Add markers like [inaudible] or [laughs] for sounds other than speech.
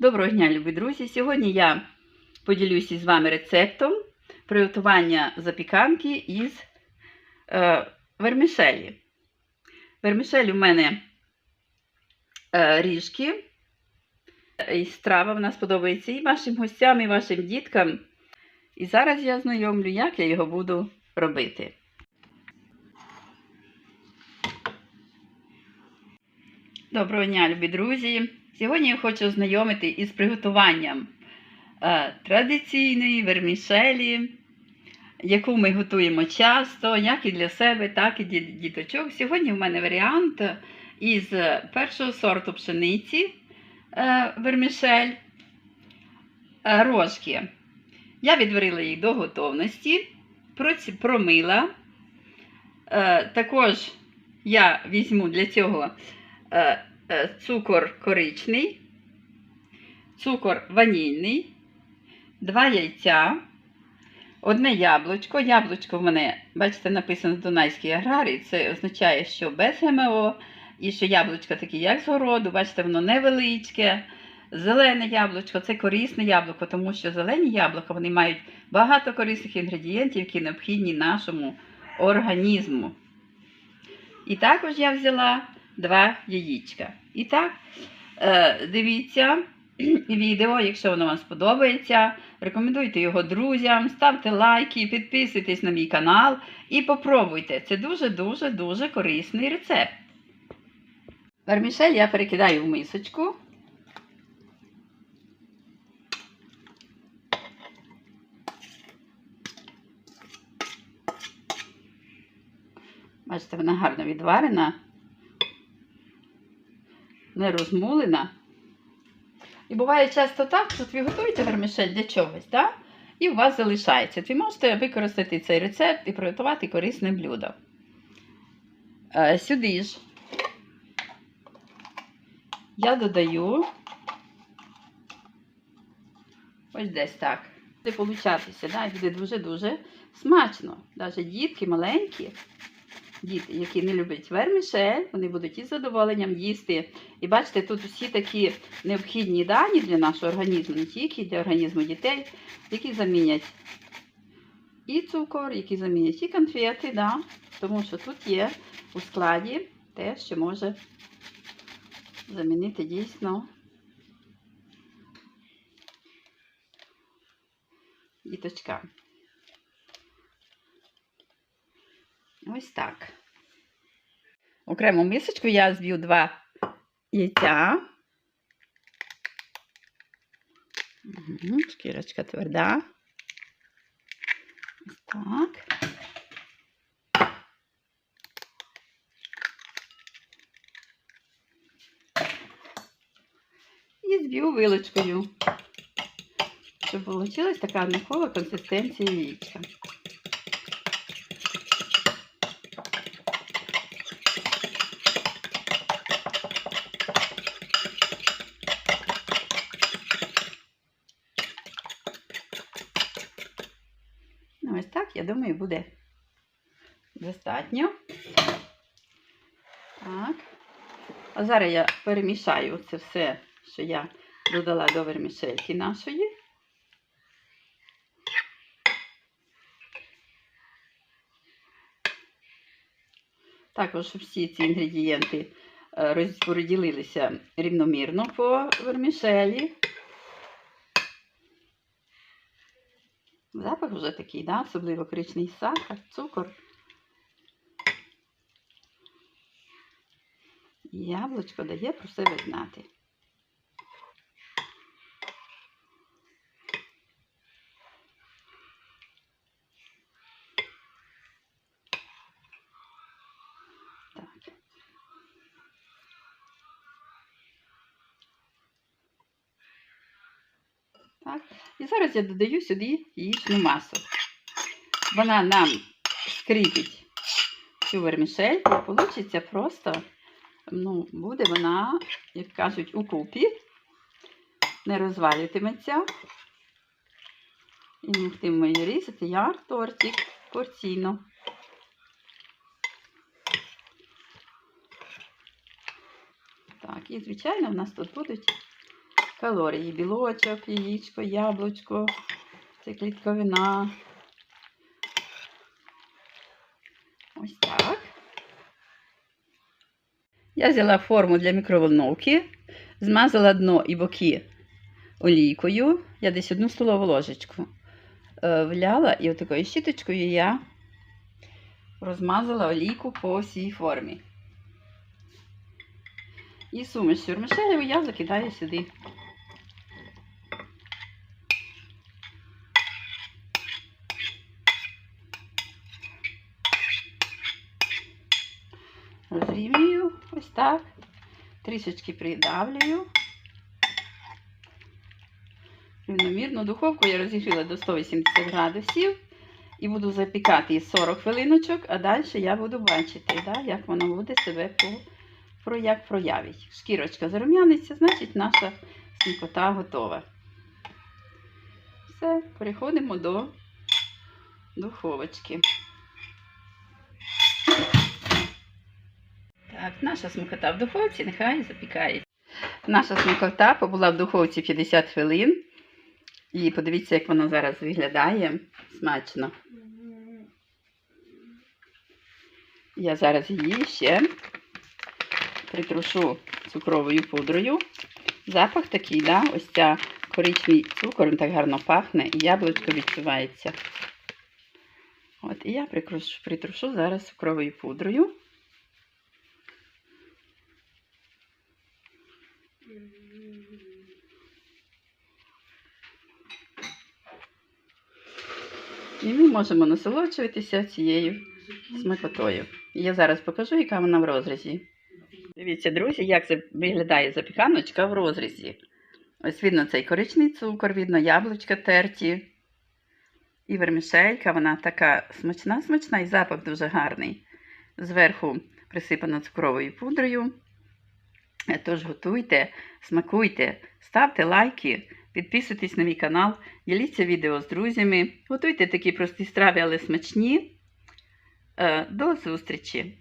Доброго дня, любі друзі! Сьогодні я поділюся з вами рецептом приготування запіканки із е, вермішелі. Вермішель у мене е, ріжки. І страва вона сподобається і вашим гостям, і вашим діткам. І зараз я знайомлю, як я його буду робити. Доброго дня, любі друзі! Сьогодні я хочу ознайомити із приготуванням е, традиційної вермішелі, яку ми готуємо часто, як і для себе, так і для діточок. Сьогодні в мене варіант із першого сорту пшениці е, вермішель е, рожки. Я відварила їх до готовності, промила. Також я візьму для цього цукор коричний, цукор ванільний, два яйця, одне яблучко. Яблучко в мене, бачите, написано Дунайський аграрій. Це означає, що без ГМО, і що яблучко таке, як з городу, бачите, воно невеличке. Зелене яблучко це корисне яблуко, тому що зелені яблука вони мають багато корисних інгредієнтів, які необхідні нашому організму. І також я взяла два яєчка. І так, е, дивіться відео, якщо воно вам сподобається. Рекомендуйте його друзям, ставте лайки, підписуйтесь на мій канал і попробуйте. Це дуже-дуже дуже корисний рецепт. Вермішель я перекидаю в мисочку. Бачите, вона гарно відварена, не розмулена. І буває часто так, що ви готуєте вермішель для чогось, так? і у вас залишається. Ви можете використати цей рецепт і приготувати корисне блюдо. Е, Сюди ж я додаю ось десь так. Буде получатися, да? буде дуже-дуже смачно. Навіть дітки маленькі діти, які не люблять вермішель, вони будуть із задоволенням їсти. І бачите, тут усі такі необхідні дані для нашого організму, не тільки для організму дітей, які замінять і цукор, які замінять і конфети, да? тому що тут є у складі те, що може замінити дійсно діточкам. Ось так. Окрему мисочку я зб'ю два яйця. Угу, шкірочка тверда. Ось так. І зб'ю вилочкою, щоб вийшла така однакова консистенція яєчка. Ну, ось так, я думаю, буде достатньо. Так. А зараз я перемішаю це все, що я додала до вермішельки нашої. Також щоб всі ці інгредієнти е, розподілилися рівномірно по вермішелі. Запах вже такий, да? особливо коричний сахар, цукор. Яблучко дає про себе знати. Так. Так. І зараз я додаю сюди яєчну масу. Вона нам скріпить цю вермішель, і вийде просто, ну, буде вона, як кажуть, у купі, не розвалюватиметься. І не могтимемо її різати, як тортик порційно. Так, і, звичайно, в нас тут будуть калорії. Білочок, яєчко, яблучко, це клітковина. Ось так. Я взяла форму для мікроволновки, змазала дно і боки олійкою. Я десь одну столову ложечку е, вляла і отакою щіточкою я розмазала олійку по всій формі. І суміш сюрмишелеву я закидаю сюди. Розрівнюю ось так. Трішечки придавлюю. Рівномірну духовку я розігріла до 180 градусів і буду запікати її 40 хвилиночок, а далі я буду бачити, да, як вона буде себе по, про, як проявить. Шкірочка зарум'яниться, значить наша смікота готова. Все, переходимо до духовочки. Так, наша смакота в духовці нехай запікається. Наша смакота побула в духовці 50 хвилин. І подивіться, як вона зараз виглядає смачно. Я зараз її ще притрушу цукровою пудрою. Запах такий, да? ось ця коричневий цукор, він так гарно пахне, і яблучко відчувається. От, і я притрушу зараз цукровою пудрою. І ми можемо насолоджуватися цією смакотою. Я зараз покажу, яка вона в розрізі. Дивіться, друзі, як виглядає запіканочка в розрізі. Ось видно цей коричний цукор, видно яблучка терті. І вермішелька, вона така смачна, смачна і запах дуже гарний. Зверху присипана цукровою пудрою. [laughs] Тож готуйте, смакуйте, ставте лайки, підписуйтесь на мій канал, діліться відео з друзями. Готуйте такі прості страви, але смачні. Е, До зустрічі!